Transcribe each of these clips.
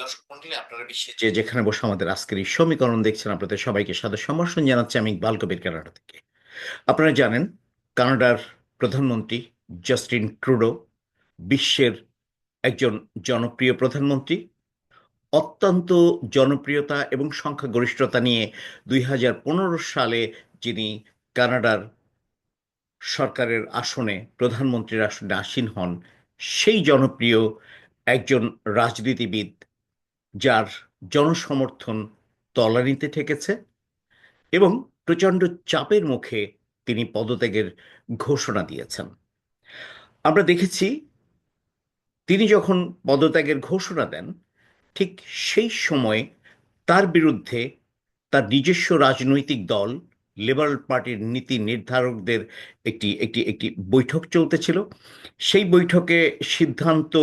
দর্শক মন্ডলী, আপনারা বিশ্বে যে যেখানে বসে আমাদের আজকের এই সমীকরণ দেখছেন, আপনাদের সবাইকে সাদর সম্ভাষণ জানাচ্ছি আমি ইকবাল কবির কানাডা থেকে। আপনারা জানেন, কানাডার প্রধানমন্ত্রী জাস্টিন ট্রুডো বিশ্বের একজন জনপ্রিয় প্রধানমন্ত্রী। অত্যন্ত জনপ্রিয়তা এবং সংখ্যাগরিষ্ঠতা নিয়ে দুই হাজার পনেরো সালে যিনি কানাডার সরকারের আসনে, প্রধানমন্ত্রীর আসনে আসীন হন, সেই জনপ্রিয় একজন রাজনীতিবিদ যার জনসমর্থন তলানিতে ঠেকেছে এবং প্রচণ্ড চাপের মুখে তিনি পদত্যাগের ঘোষণা দিয়েছেন। আমরা দেখেছি, তিনি যখন পদত্যাগের ঘোষণা দেন, ঠিক সেই সময় তার বিরুদ্ধে তার নিজস্ব রাজনৈতিক দল, লিবারেল পার্টির নীতি নির্ধারকদের একটি একটি একটি বৈঠক চলতেছিল। সেই বৈঠকে সিদ্ধান্ত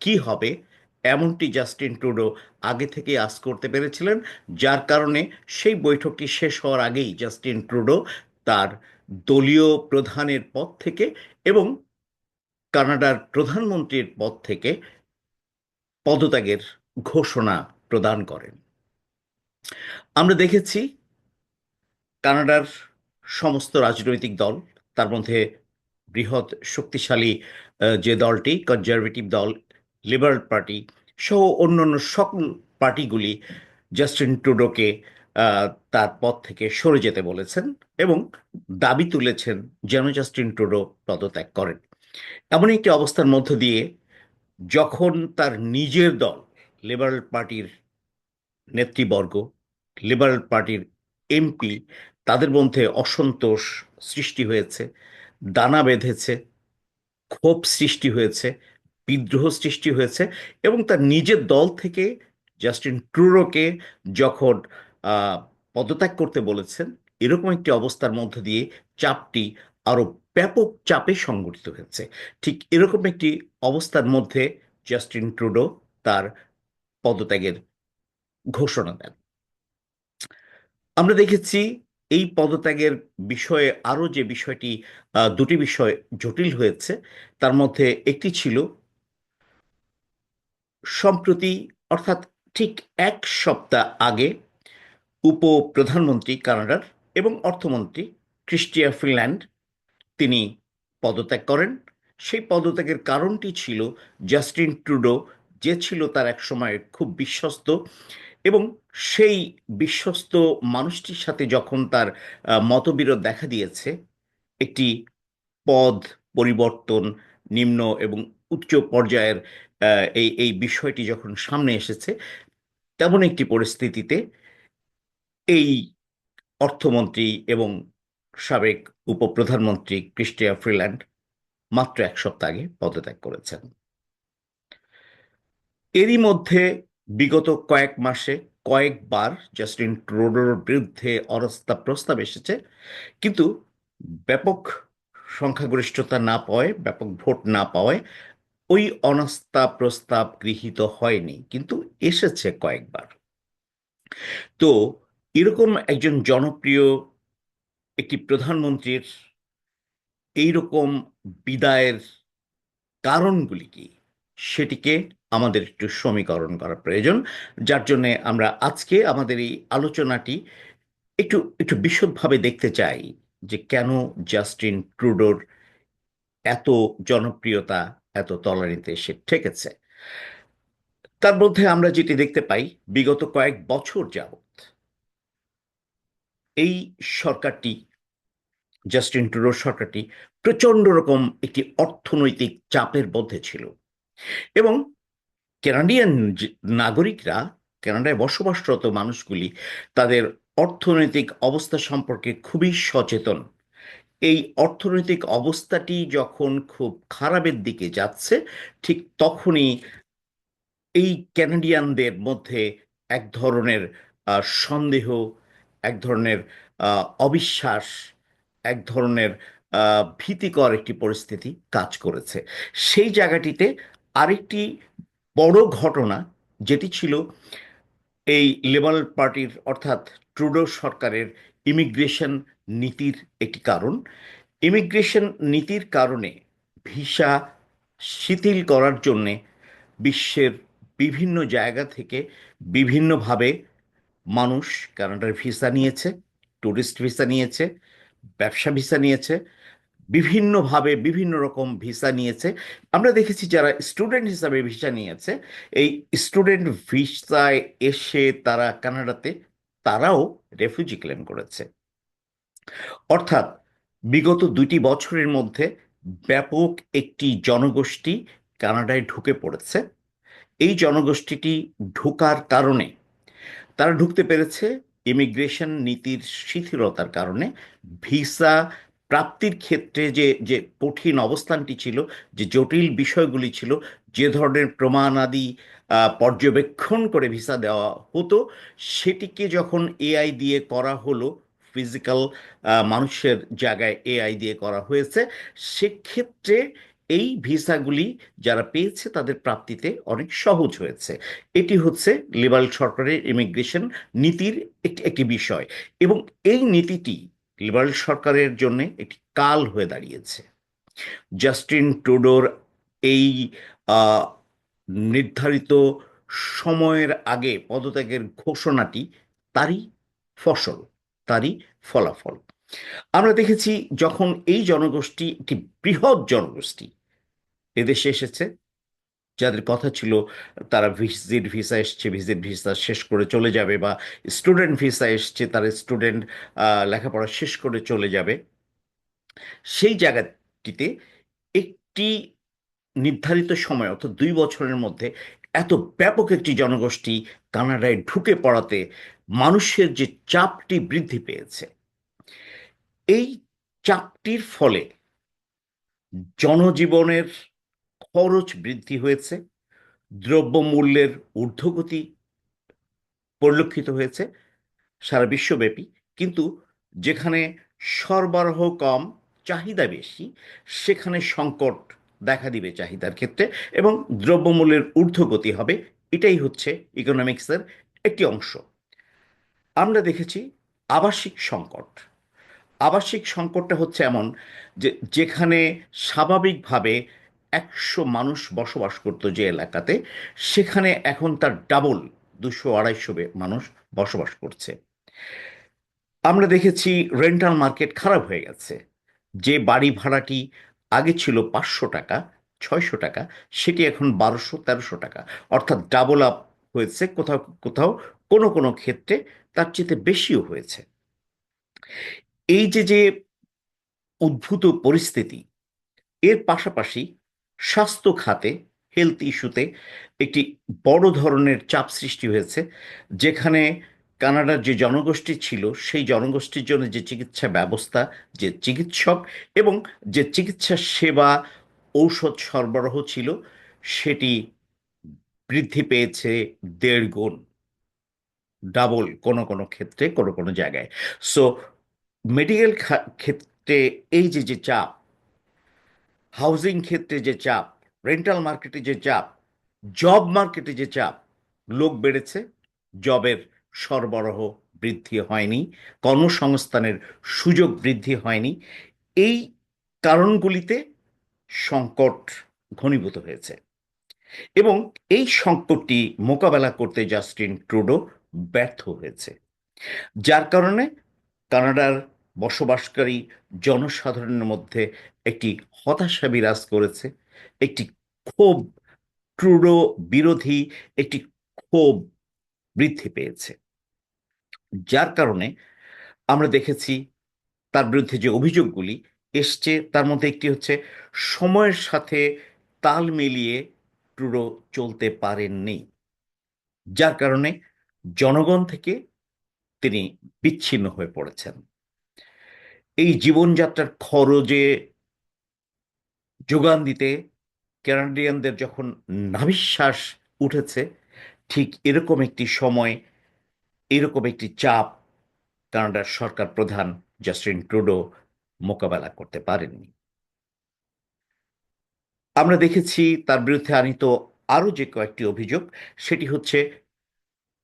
কি হবে এমনটি জাস্টিন ট্রুডো আগে থেকে আজ করতে পেরেছিলেন, যার কারণে সেই বৈঠকটি শেষ হওয়ার আগেই জাস্টিন ট্রুডো তার দলীয় প্রধানের পদ থেকে এবং কানাডার প্রধানমন্ত্রীর পদ থেকে পদত্যাগের ঘোষণা প্রদান করেন। আমরা দেখেছি কানাডার সমস্ত রাজনৈতিক দল, তার মধ্যে বৃহৎ শক্তিশালী যে দলটি কনজারভেটিভ দল লিবারেল পার্টি সহ অন্যান্য সকল পার্টিগুলি জাস্টিন টুডোকে তার পদ থেকে সরে যেতে বলেছেন এবং দাবি তুলেছেন যেন জাস্টিন টুডো পদত্যাগ করেন। এমন একটি অবস্থার মধ্য দিয়ে যখন তার নিজের দল লিবারেল পার্টির নেতৃবর্গ, লিবারেল পার্টির এমপি তাদের মধ্যে অসন্তোষ সৃষ্টি হয়েছে, দানা বেঁধেছে, ক্ষোভ সৃষ্টি হয়েছে বিদ্রোহ সৃষ্টি হয়েছে এবং তার নিজের দল থেকে জাস্টিন ট্রুরোকে যখন পদত্যাগ করতে বলেছেন, এরকম একটি অবস্থার মধ্য দিয়ে চাপটি আরও ব্যাপক চাপে সংগঠিত হয়েছে। ঠিক এরকম একটি অবস্থার মধ্যে জাস্টিন ট্রুডো তার পদত্যাগের ঘোষণা দেন। আমরা দেখেছি এই পদত্যাগের বিষয়ে আরও যে বিষয়টি দুটি বিষয় জটিল হয়েছে, তার মধ্যে একটি ছিল সম্প্রতি, অর্থাৎ ঠিক এক সপ্তাহ আগে, উপপ্রধানমন্ত্রী কানাডার এবং অর্থমন্ত্রী ক্রিস্টিয়া ফিনল্যান্ড তিনি পদত্যাগ করেন। সেই পদত্যাগের কারণটি ছিল জাস্টিন ট্রুডো, যে ছিল তার এক সময় খুব বিশ্বস্ত এবং সেই বিশ্বস্ত মানুষটির সাথে যখন তার মতবিরোধ দেখা দিয়েছে, একটি পদ পরিবর্তন, নিম্ন এবং উচ্চ পর্যায়ের এই এই বিষয়টি যখন সামনে এসেছে, তেমন একটি পরিস্থিতিতে এই অর্থমন্ত্রী এবং সাবেক উপপ্রধানমন্ত্রী ক্রিস্টিয়া ফ্রিল্যান্ড মাত্র এক সপ্তাহ আগে পদত্যাগ করেছেন। এরই মধ্যে বিগত কয়েক মাসে কয়েকবার জাস্টিন ট্রুডোর বিরুদ্ধে অরস্তা প্রস্তাব এসেছে, কিন্তু ব্যাপক সংখ্যাগরিষ্ঠতা না পাওয়ায়, ব্যাপক ভোট না পাওয়ায় ওই অনাস্থা প্রস্তাব গৃহীত হয়নি, কিন্তু এসেছে কয়েকবার। তো এরকম একজন জনপ্রিয় একটি প্রধানমন্ত্রীর এইরকম বিদায়ের কারণগুলি কি? সেটিকে আমাদের একটু সমীকরণ করা প্রয়োজন, যার জন্য আমরা আজকে আমাদের এই আলোচনাটি একটু একটু বিশদভাবে দেখতে চাই যে কেন জাস্টিন ট্রুডোর এত জনপ্রিয়তা এত তলানিতে এসে ঠেকেছে। তার মধ্যে আমরা যেটি দেখতে পাই, বিগত কয়েক বছর যাবত এই সরকারটি জাস্টিন ট্রুডোর সরকারটি প্রচণ্ড রকম একটি অর্থনৈতিক চাপের মধ্যে ছিল এবং কানাডিয়ান যে- নাগরিকরা, কানাডায় বসবাসরত মানুষগুলি তাদের অর্থনৈতিক অবস্থা সম্পর্কে খুবই সচেতন। এই অর্থনৈতিক অবস্থাটি যখন খুব খারাপের দিকে যাচ্ছে, ঠিক তখনই এই ক্যানাডিয়ানদের মধ্যে এক ধরনের সন্দেহ, এক ধরনের অবিশ্বাস, এক ধরনের ভীতিকর একটি পরিস্থিতি কাজ করেছে। সেই জায়গাটিতে আরেকটি বড় ঘটনা যেটি ছিল এই লিবারেল পার্টির অর্থাৎ ট্রুডো সরকারের ইমিগ্রেশন নীতির একটি কারণ। ইমিগ্রেশন নীতির কারণে ভিসা শিথিল করার জন্যে বিশ্বের বিভিন্ন জায়গা থেকে বিভিন্নভাবে মানুষ কানাডার ভিসা নিয়েছে ট্যুরিস্ট ভিসা নিয়েছে, ব্যবসা ভিসা নিয়েছে, বিভিন্নভাবে বিভিন্ন রকম ভিসা নিয়েছে। আমরা দেখেছি যারা স্টুডেন্ট হিসাবে ভিসা নিয়েছে, এই স্টুডেন্ট ভিসায় এসে তারা কানাডাতে, তারাও রেফিউজি ক্লেম করেছে। অর্থাৎ বিগত দুটি বছরের মধ্যে ব্যাপক একটি জনগোষ্ঠী কানাডায় ঢুকে পড়েছে। এই জনগোষ্ঠীটি ঢোকার কারণে, তারা ঢুকতে পেরেছে ইমিগ্রেশন নীতির শিথিলতার কারণে। ভিসা প্রাপ্তির ক্ষেত্রে যে যে কঠিন অবস্থানটি ছিল, যে জটিল বিষয়গুলি ছিল, যে ধরনের প্রমাণাদি পর্যবেক্ষণ করে ভিসা দেওয়া হতো, সেটিকে যখন এআই দিয়ে করা হলো ফিজিক্যাল মানুষের জায়গায় এআই দিয়ে করা হয়েছে, সেক্ষেত্রে এই ভিসাগুলি যারা পেয়েছে তাদের প্রাপ্তিতে অনেক সহজ হয়েছে। এটি হচ্ছে লিবারেল সরকারের ইমিগ্রেশন নীতির একটি একটি বিষয় এবং এই নীতিটি লিবারেল সরকারের জন্য একটি কাল হয়ে দাঁড়িয়েছে। জাস্টিন টুডোর এই নির্ধারিত সময়ের আগে পদত্যাগের ঘোষণাটি তারই ফসল। তারই ফলাফল। আমরা দেখেছি যখন এই জনগোষ্ঠী একটি বৃহৎ জনগোষ্ঠী এদেশে এসেছে, যাদের কথা ছিল তারা ভিজিট ভিসা এসছে, ভিজিট ভিসা শেষ করে চলে যাবে বা স্টুডেন্ট ভিসা এসছে, তারা স্টুডেন্ট লেখাপড়া শেষ করে চলে যাবে। সেই জায়গাটিতে একটি নির্ধারিত সময়, অর্থাৎ দুই বছরের মধ্যে এত ব্যাপক একটি জনগোষ্ঠী কানাডায় ঢুকে পড়াতে মানুষের যে চাপটি বৃদ্ধি পেয়েছে। এই চাপটির ফলে জনজীবনের খরচ বৃদ্ধি হয়েছে, দ্রব্যমূল্যের ঊর্ধ্বগতি পরিলক্ষিত হয়েছে সারা বিশ্বব্যাপী। কিন্তু যেখানে সরবরাহ কম, চাহিদা বেশি, সেখানে সংকট দেখা দিবে চাহিদার ক্ষেত্রে এবং দ্রব্যমূল্যের ঊর্ধ্বগতি হবে, এটাই হচ্ছে ইকোনমিক্সের একটি অংশ। আমরা দেখেছি আবাসিক সংকট। আবাসিক সংকটটা হচ্ছে এমন যে যেখানে স্বাভাবিকভাবে একশো মানুষ বসবাস করতো যে এলাকাতে, সেখানে এখন তার ডাবল দুশো আড়াইশো মানুষ বসবাস করছে। আমরা দেখেছি রেন্টাল মার্কেট খারাপ হয়ে গেছে। যে বাড়ি ভাড়াটি আগে ছিল পাঁচশো টাকা, ছয়শো টাকা, সেটি এখন বারোশো, তেরোশো টাকা। অর্থাৎ ডাবল আপ হয়েছে কোথাও কোথাও, কোনো কোনো ক্ষেত্রে তার চেয়ে বেশিও হয়েছে। এই যে যে উদ্ভূত পরিস্থিতি, এর পাশাপাশি স্বাস্থ্য খাতে হেলথ ইস্যুতে একটি বড় ধরনের চাপ সৃষ্টি হয়েছে, যেখানে কানাডার যে জনগোষ্ঠী ছিল, সেই জনগোষ্ঠীর জন্য যে চিকিৎসা ব্যবস্থা, যে চিকিৎসক এবং যে চিকিৎসা সেবা ঔষধ সরবরাহ ছিল, সেটি বৃদ্ধি পেয়েছে দেড় গুণ, ডাবল কোনো কোনো ক্ষেত্রে, কোনো কোনো জায়গায়। সো মেডিকেল ক্ষেত্রে এই যে যে চাপ হাউজিং ক্ষেত্রে যে চাপ রেন্টাল মার্কেটে যে চাপ জব মার্কেটে যে চাপ, লোক বেড়েছে জবের সরবরাহ বৃদ্ধি হয়নি, কর্মসংস্থানের সুযোগ বৃদ্ধি হয়নি। এই কারণগুলিতে সংকট ঘনীভূত হয়েছে। এবং এই সংকটটি মোকাবেলা করতে জাস্টিন ট্রুডো ব্যর্থ হয়েছে। যার কারণে কানাডার বসবাসকারী জনসাধারণের মধ্যে একটি হতাশা বিরাজ করেছে। একটি ক্ষোভ, ট্রুডো বিরোধী একটি ক্ষোভ বৃদ্ধি পেয়েছে। যার কারণে আমরা দেখেছি তার বিরুদ্ধে যে অভিযোগগুলি এসছে, তার মধ্যে একটি হচ্ছে, সময়ের সাথে তাল মিলিয়ে ট্রুডো চলতে পারেননি। যার কারণে জনগণ থেকে তিনি বিচ্ছিন্ন হয়ে পড়েছেন। এই জীবনযাত্রার খরচে যোগান দিতে ক্যানাডিয়ানদের যখন নাভিশ্বাস উঠেছে ঠিক এরকম একটি সময়, এরকম একটি চাপ কানাডার সরকার প্রধান জাস্টিন ট্রুডো মোকাবেলা করতে পারেননি। আমরা দেখেছি তার বিরুদ্ধে আনিত আরও যে কয়েকটি অভিযোগ, সেটি হচ্ছে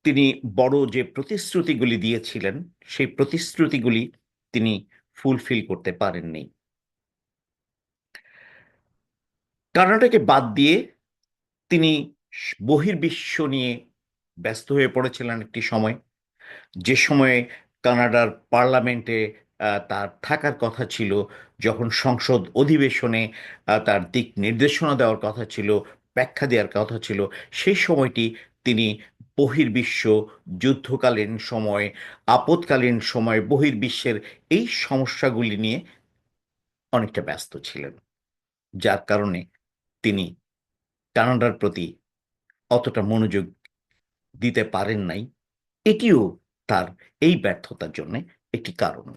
তিনি বড় যে প্রতিশ্রুতিগুলি দিয়েছিলেন, সেই প্রতিশ্রুতিগুলি তিনি ফুলফিল করতে পারেননি। কানাডাকে বাদ দিয়ে তিনি বহির্বিশ্ব নিয়ে ব্যস্ত হয়ে পড়েছিলেন একটি সময়। যে সময়ে কানাডার পার্লামেন্টে তার থাকার কথা ছিল, যখন সংসদ অধিবেশনে তার দিক নির্দেশনা দেওয়ার কথা ছিল, ব্যাখ্যা দেওয়ার কথা ছিল, সেই সময়টি তিনি বহির্বিশ্ব, যুদ্ধকালীন সময় আপদকালীন সময়, বহির্বিশ্বের এই সমস্যাগুলি নিয়ে অনেকটা ব্যস্ত ছিলেন। যার কারণে তিনি কানাডার প্রতি অতটা মনোযোগ দিতে পারেন নাই। এটিও তার এই ব্যর্থতার জন্য একটি কারণ।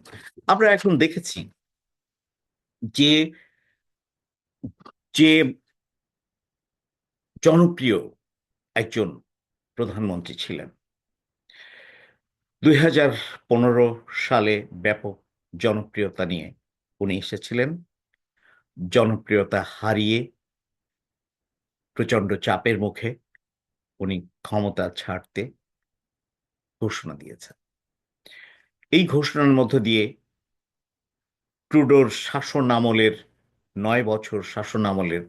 আমরা এখন দেখেছি যে যে জনপ্রিয় একজন প্রধানমন্ত্রী ছিলেন। দুই হাজার পনেরো সালে ব্যাপক জনপ্রিয়তা নিয়ে উনি এসেছিলেন। জনপ্রিয়তা হারিয়ে প্রচণ্ড চাপের মুখে উনি ক্ষমতা ছাড়তে ঘোষণা দিয়েছেন। এই ঘোষণার মধ্য দিয়ে ট্রুডোর শাসন আমলের নয় বছর শাসন আমলের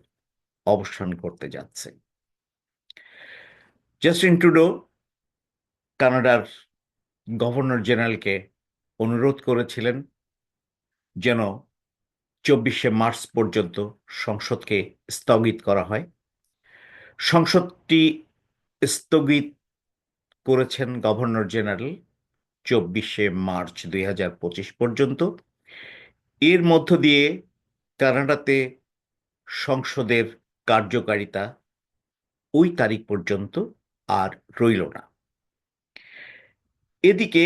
অবসান করতে যাচ্ছে। জাস্টিন ট্রুডো কানাডার গভর্নর জেনারেলকে অনুরোধ করেছিলেন যেন চব্বিশে মার্চ পর্যন্ত সংসদকে স্থগিত করা হয়। সংসদটি স্থগিত করেছেন গভর্নর জেনারেল চব্বিশে মার্চ দুই হাজার পঁচিশ পর্যন্ত। এর মধ্য দিয়ে কানাডাতে সংসদের কার্যকারিতা ওই তারিখ পর্যন্ত আর রইল না। এদিকে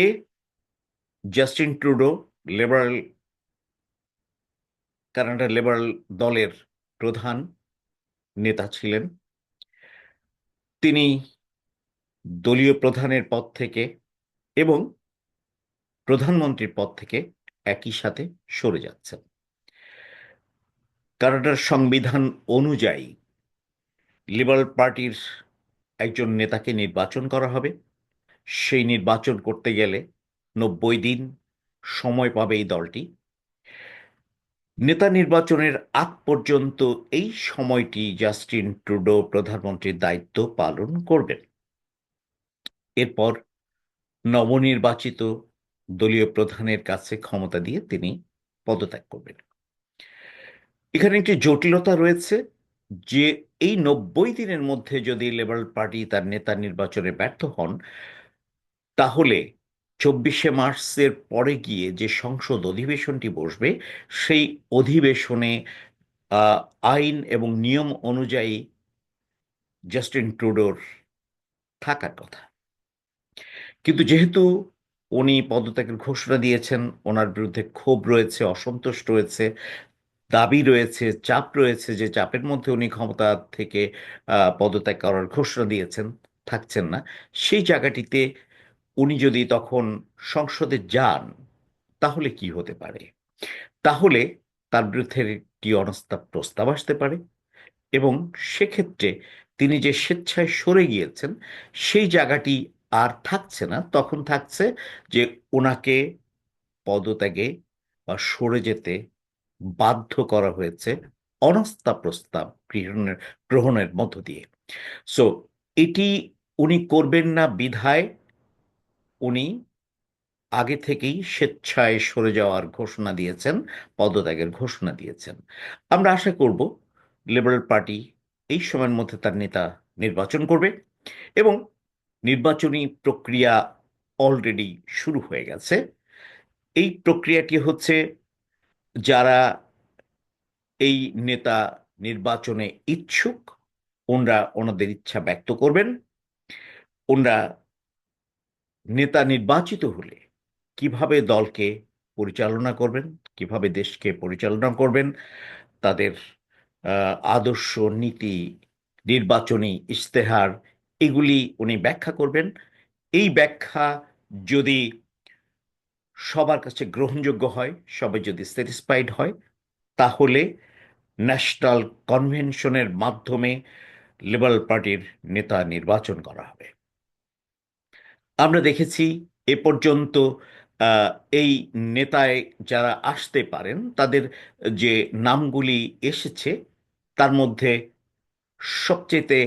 Justin Trudeau liberal Canada liberal দলের প্রধান নেতা ছিলেন। তিনি দলীয় প্রধানের পদ থেকে এবং প্রধানমন্ত্রীর পদ থেকে একই সাথে সরে যাচ্ছেন। কানাডার সংবিধান অনুযায়ী লিবারেল পার্টির একজন নেতাকে নির্বাচন করা হবে। সেই নির্বাচন করতে গেলে নব্বই দিন সময় পাবে এই দলটি। নেতা নির্বাচনের আগ পর্যন্ত এই সময়টি জাস্টিন ট্রুডো প্রধানমন্ত্রীর দায়িত্ব পালন করবেন। এরপর নবনির্বাচিত দলীয় প্রধানের কাছে ক্ষমতা দিয়ে তিনি পদত্যাগ করবেন। এখানে একটি জটিলতা রয়েছে যে এই নব্বই দিনের মধ্যে যদি লেবারেল পার্টি তার নেতা নির্বাচনে ব্যর্থ হন, তাহলে চব্বিশে মার্চের পরে গিয়ে যে সংসদ অধিবেশনটি বসবে, সেই অধিবেশনে আইন এবং নিয়ম অনুযায়ী জাস্টিন ট্রুডোর থাকার কথা। কিন্তু যেহেতু উনি পদত্যাগের ঘোষণা দিয়েছেন, ওনার বিরুদ্ধে ক্ষোভ রয়েছে, অসন্তোষ রয়েছে, দাবি রয়েছে, চাপ রয়েছে যে চাপের মধ্যে উনি ক্ষমতা থেকে পদত্যাগ করার ঘোষণা দিয়েছেন, থাকছেন না। সেই জায়গাটিতে উনি যদি তখন সংসদে যান, তাহলে কি হতে পারে? তাহলে তার বিরুদ্ধে একটি অনাস্থা প্রস্তাব আসতে পারে এবং সেক্ষেত্রে তিনি যে স্বেচ্ছায় সরে গিয়েছেন, সেই জায়গাটি আর থাকছে না। তখন থাকছে যে ওনাকে পদত্যাগে বা সরে যেতে বাধ্য করা হয়েছে অনাস্থা প্রস্তাব গ্রহণের গ্রহণের মধ্য দিয়ে। সো এটি উনি করবেন না বিধায় উনি আগে থেকেই স্বেচ্ছায় সরে যাওয়ার ঘোষণা দিয়েছেন, পদত্যাগের ঘোষণা দিয়েছেন। আমরা আশা করব লিবারেল পার্টি এই সময়ের মধ্যে তার নেতা নির্বাচন করবে এবং নির্বাচনী প্রক্রিয়া অলরেডি শুরু হয়ে গেছে। এই প্রক্রিয়াটি হচ্ছে যারা এই নেতা নির্বাচনে ইচ্ছুক, ওনরা ওনাদের ইচ্ছা ব্যক্ত করবেন, ওনরা নেতা নির্বাচিত হলে কীভাবে দলকে পরিচালনা করবেন, কীভাবে দেশকে পরিচালনা করবেন, তাদের আদর্শ, নীতি, নির্বাচনী ইশতেহার, এগুলি উনি ব্যাখ্যা করবেন। এই ব্যাখ্যা যদি সবার কাছে গ্রহণযোগ্য হয়, সবাই যদি স্যাটিসফাইড হয়, তাহলে ন্যাশনাল কনভেনশনের মাধ্যমে লিবারেল পার্টির নেতা নির্বাচন করা হবে। আমরা দেখেছি এ পর্যন্ত এই নেতায় যারা আসতে পারেন, তাদের যে নামগুলি এসেছে, তার মধ্যে সবচেয়ে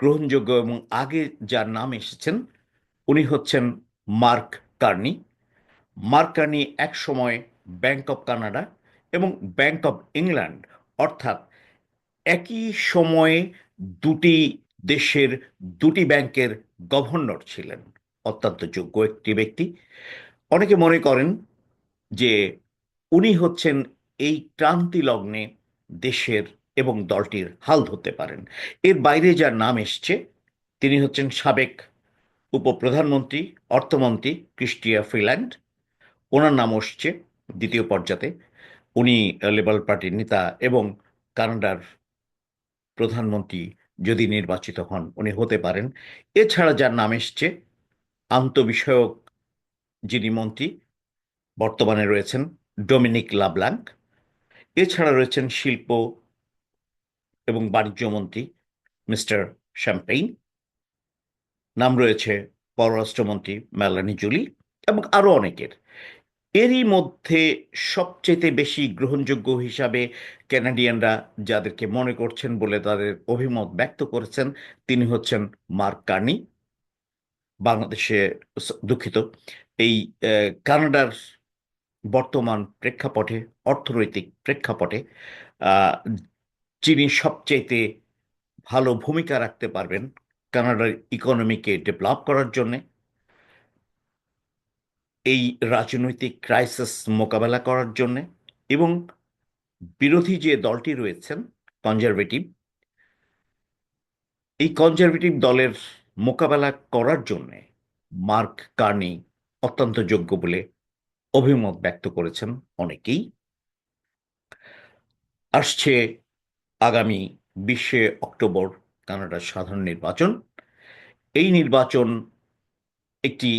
গ্রহণযোগ্য এবং আগে যার নাম এসেছেন, উনি হচ্ছেন মার্ক কার্নি। মার্ক কার্নি এক সময় ব্যাংক অফ কানাডা এবং ব্যাংক অফ ইংল্যান্ড, অর্থাৎ একই সময়ে দুটি দেশের, দুটি ব্যাংকের গভর্নর ছিলেন। অত্যন্ত যোগ্য একটি ব্যক্তি। অনেকে মনে করেন যে উনি হচ্ছেন এই ক্রান্তি লগ্নে দেশের এবং দলটির হাল ধরতে পারেন। এর বাইরে যার নাম এসছে, তিনি হচ্ছেন সাবেক উপপ্রধানমন্ত্রী, অর্থমন্ত্রী ক্রিস্টিয়া ফ্রিল্যান্ড। ওনার নাম আসছে দ্বিতীয় পর্যাতে। উনি লিবারেল পার্টির নেতা এবং কানাডার প্রধানমন্ত্রী যদি নির্বাচিত হন, উনি হতে পারেন। এছাড়া যার নাম এসছে আন্তঃবিষয়ক যিনি মন্ত্রী, বর্তমানে রয়েছেন ডোমিনিক লাবলাঙ্ক। এছাড়া রয়েছেন শিল্প এবং বাণিজ্য মন্ত্রী মিস্টার শ্যাম্পেইন। নাম রয়েছে পররাষ্ট্রমন্ত্রী মেলানি জুলি এবং আরও অনেকের। এরই মধ্যে সবচেয়ে বেশি গ্রহণযোগ্য হিসাবে ক্যানাডিয়ানরা যাদেরকে মনে করছেন বলে তাদের অভিমত ব্যক্ত করেছেন, তিনি হচ্ছেন মার্ক কার্নি। বাংলাদেশে দুঃখিত। এই কানাডার বর্তমান প্রেক্ষাপটে, অর্থনৈতিক প্রেক্ষাপটে যিনি সবচাইতে ভালো ভূমিকা রাখতে পারবেন কানাডার ইকোনমিকে ডেভেলপ করার জন্যে, এই রাজনৈতিক ক্রাইসিস মোকাবেলা করার জন্য এবং বিরোধী যে দলটি রয়েছেন কনজারভেটিভ এই কনজারভেটিভ দলের মোকাবেলা করার জন্য মার্ক কার্নি অত্যন্ত যোগ্য বলে অভিমত ব্যক্ত করেছেন অনেকেই। আসছে আগামী বিশে অক্টোবর কানাডার সাধারণ নির্বাচন। এই নির্বাচন একটি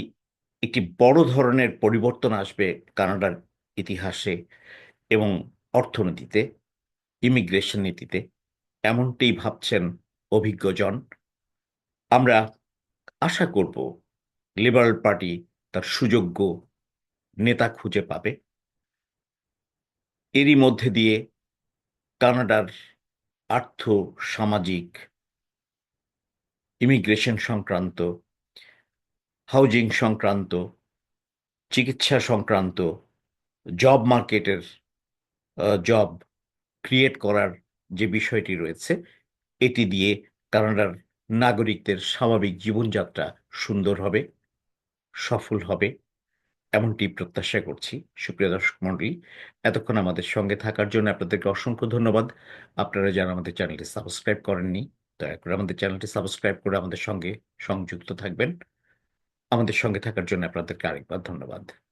একটি বড় ধরনের পরিবর্তন আসবে কানাডার ইতিহাসে এবং অর্থনীতিতে, ইমিগ্রেশন নীতিতে এমনটি ভাবছেন অভিজ্ঞজন আমরা আশা করব লিবারেল পার্টি তার সুযোগ্য নেতা খুঁজে পাবে। এরই মধ্যে দিয়ে কানাডার আর্থ সামাজিক ইমিগ্রেশন সংক্রান্ত, হাউজিং সংক্রান্ত, চিকিৎসা সংক্রান্ত, জব মার্কেটের জব ক্রিয়েট করার যে বিষয়টি রয়েছে, এটি দিয়ে কানাডার নাগরিকদের স্বাভাবিক জীবনযাত্রা সুন্দর হবে, সফল হবে, এমনটি প্রত্যাশা করছি। সুপ্রিয় দর্শক মণ্ডলী, এতক্ষণ আমাদের সঙ্গে থাকার জন্য আপনাদেরকে অসংখ্য ধন্যবাদ। আপনারা যারা আমাদের চ্যানেলটি সাবস্ক্রাইব করেননি, দয়া করে আমাদের চ্যানেলটি সাবস্ক্রাইব করে আমাদের সঙ্গে সংযুক্ত থাকবেন। আমাদের সঙ্গে থাকার জন্য আপনাদেরকে আরেকবার ধন্যবাদ।